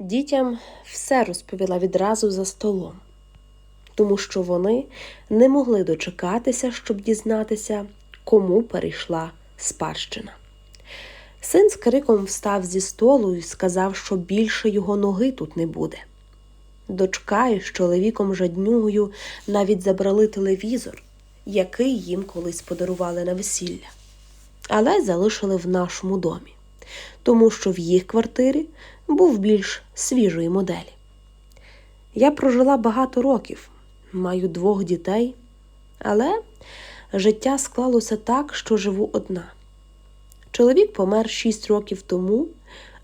Дітям все розповіла відразу за столом, тому що вони не могли дочекатися, щоб дізнатися, кому перейшла спадщина. Син з криком встав зі столу і сказав, що більше його ноги тут не буде. Дочка із чоловіком жаднюгою навіть забрали телевізор, який їм колись подарували на весілля, але залишили в нашому домі, тому що в їх квартирі був більш свіжої моделі. Я прожила багато років, маю двох дітей, але життя склалося так, що живу одна. Чоловік помер шість років тому,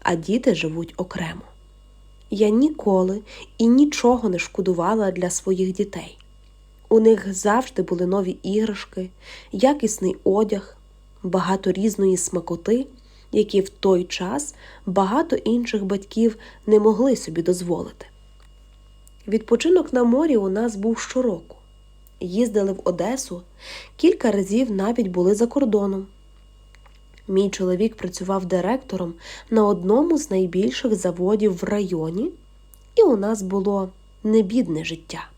а діти живуть окремо. Я ніколи і нічого не шкодувала для своїх дітей. У них завжди були нові іграшки, якісний одяг, багато різної смакоти, які в той час багато інших батьків не могли собі дозволити. Відпочинок на морі у нас був щороку. Їздили в Одесу, кілька разів навіть були за кордоном. Мій чоловік працював директором на одному з найбільших заводів в районі, і у нас було небідне життя.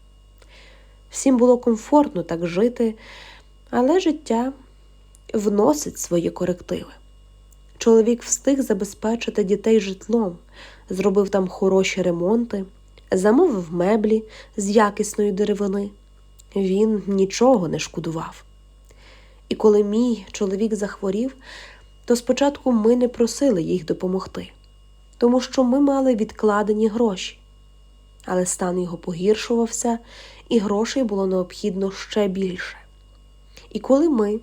Всім було комфортно так жити, але життя вносить свої корективи. Чоловік встиг забезпечити дітей житлом, зробив там хороші ремонти, замовив меблі з якісної деревини. Він нічого не шкодував. І коли мій чоловік захворів, то спочатку ми не просили їх допомогти, тому що ми мали відкладені гроші. Але стан його погіршувався, і грошей було необхідно ще більше. І коли ми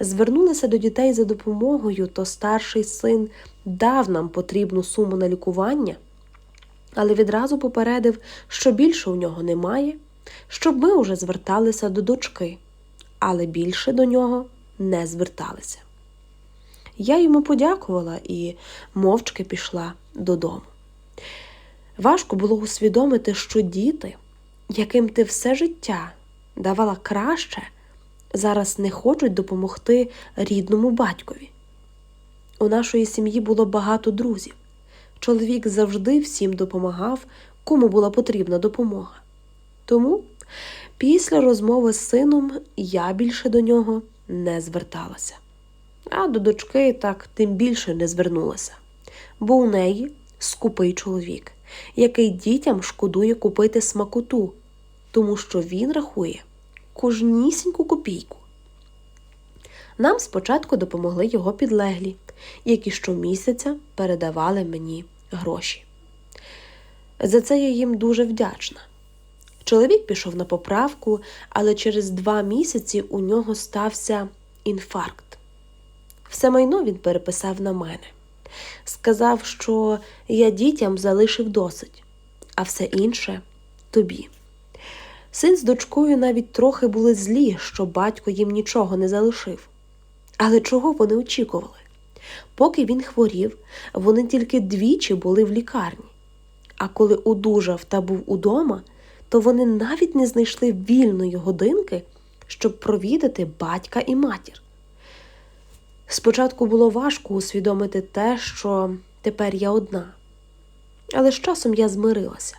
звернулися до дітей за допомогою, то старший син дав нам потрібну суму на лікування, але відразу попередив, що більше у нього немає, щоб ми уже зверталися до дочки, але більше до нього не зверталися. Я йому подякувала і мовчки пішла додому. Важко було усвідомити, що діти, яким ти все життя давала краще, зараз не хочуть допомогти рідному батькові. У нашої сім'ї було багато друзів. Чоловік завжди всім допомагав, кому була потрібна допомога. Тому після розмови з сином я більше до нього не зверталася. А до дочки так тим більше не звернулася, бо у неї скупий чоловік, який дітям шкодує купити смакоту, тому що він рахує кожнісіньку копійку. Нам спочатку допомогли його підлеглі, які щомісяця передавали мені гроші. За це я їм дуже вдячна. Чоловік пішов на поправку, але через два місяці у нього стався інфаркт. Все майно він переписав на мене. Сказав, що я дітям залишив досить, а все інше тобі. Син з дочкою навіть трохи були злі, що батько їм нічого не залишив. Але чого вони очікували? Поки він хворів, вони тільки двічі були в лікарні. А коли одужав та був удома, то вони навіть не знайшли вільної годинки, щоб провідати батька і матір. Спочатку було важко усвідомити те, що тепер я одна, але з часом я змирилася.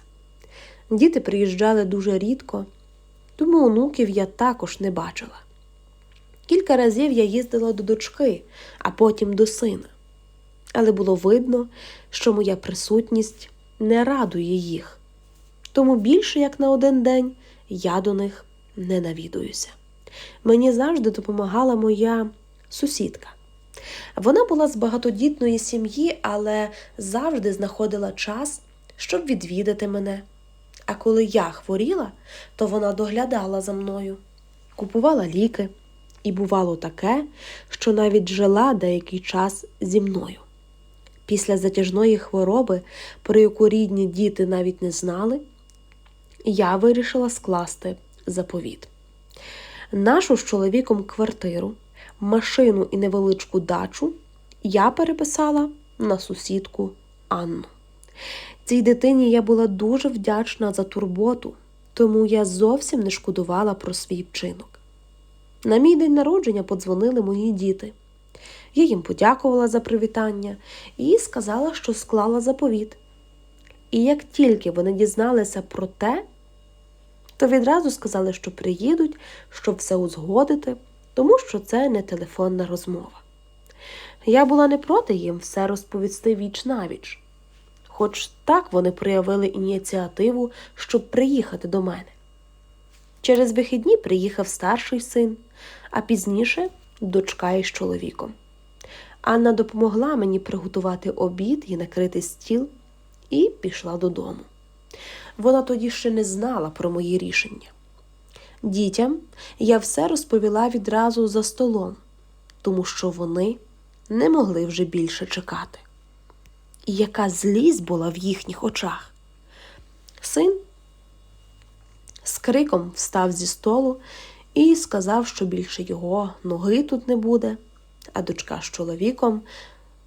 Діти приїжджали дуже рідко, тому онуків я також не бачила. Кілька разів я їздила до дочки, а потім до сина. Але було видно, що моя присутність не радує їх, тому більше як на один день я до них не навідуюся. Мені завжди допомагала моя сусідка. Вона була з багатодітної сім'ї, але завжди знаходила час, щоб відвідати мене. А коли я хворіла, то вона доглядала за мною, купувала ліки, і бувало таке, що навіть жила деякий час зі мною. Після затяжної хвороби, про яку рідні діти навіть не знали, я вирішила скласти заповіт. Нашу з чоловіком квартиру, машину і невеличку дачу я переписала на сусідку Анну. Цій дитині я була дуже вдячна за турботу, тому я зовсім не шкодувала про свій вчинок. На мій день народження подзвонили мої діти. Я їм подякувала за привітання і сказала, що склала заповіт. І як тільки вони дізналися про те, то відразу сказали, що приїдуть, щоб все узгодити, тому що це не телефонна розмова. Я була не проти їм все розповісти віч навіч, хоч так вони проявили ініціативу, щоб приїхати до мене. Через вихідні приїхав старший син, а пізніше дочка із чоловіком. Анна допомогла мені приготувати обід і накрити стіл, і пішла додому. Вона тоді ще не знала про мої рішення. Дітям я все розповіла відразу за столом, тому що вони не могли вже більше чекати. І яка злість була в їхніх очах. Син з криком встав зі столу і сказав, що більше його ноги тут не буде, а дочка з чоловіком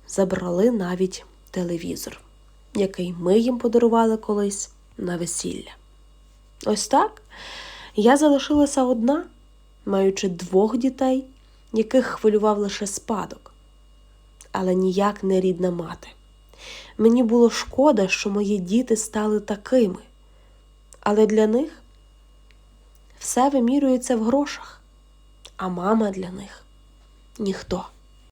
забрали навіть телевізор, який ми їм подарували колись на весілля. Ось так я залишилася одна, маючи двох дітей, яких хвилював лише спадок, але ніяк не рідна мати. Мені було шкода, що мої діти стали такими, але для них все вимірюється в грошах, а мама для них ніхто.